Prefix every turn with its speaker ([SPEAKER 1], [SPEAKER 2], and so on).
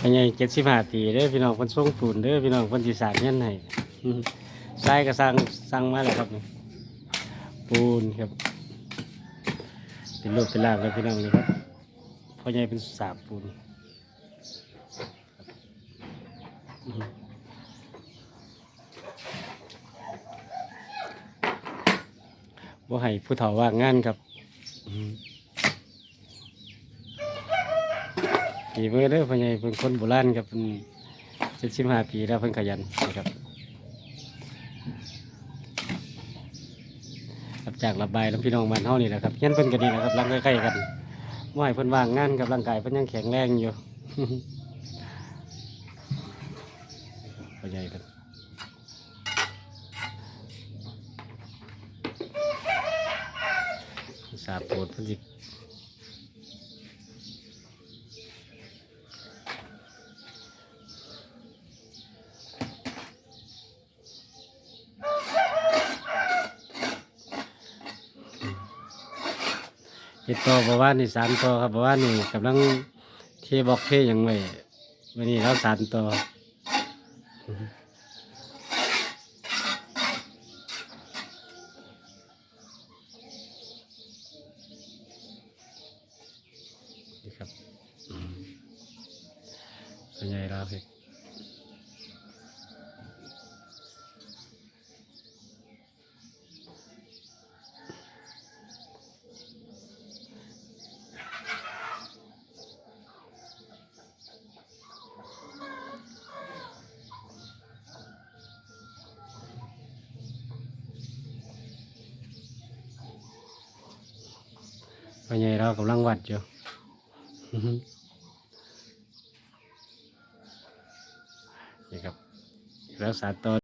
[SPEAKER 1] พญายเจ็ดสิบห้าปีเด้อพี่น้องเพิ่นส่งปูนเด้อพี่น้องเพิ่นสิสางเงินให้อืมทรายก็สร้างสร้างมาแล้วครับปูนครับ เป็นรูปเป็นร่างเลยพี่น้องนี่ครับพ่อใหญ่เป็นสาบปูนอืมบ่ให้ผู้เฒ่าว่างงานครับ ปีมือเด้อพ่อใหญ่เป็นคนโบราณครับเป็นเจ็ดสิบห้าปีแล้วเพิ่นขยันนะครับรับจากระบายแล้วพี่น้องบ้านเฮานี่แหละครับเฮียนเพิ่นกันนี่แหละครับร่างใกล้ๆกันบ่ให้เพิ่นว่างงานกับร่างกายเพิ่นยังแข็งแรงอยู่พ่อใหญ่เพิ่นสาบปรดเพิ่นสิ เฮ็ดต่อบอกว่านี่สารต่อครับบอกว่านี่กำลังเทบอกเทอย่างไว้วันนี้เราสารต่อนี่ครับอืมส่วนใหญ่เราเฮ็ด ส่วนใหญ่เรากำลังวัดอยู่นี่ครับรักษาตัว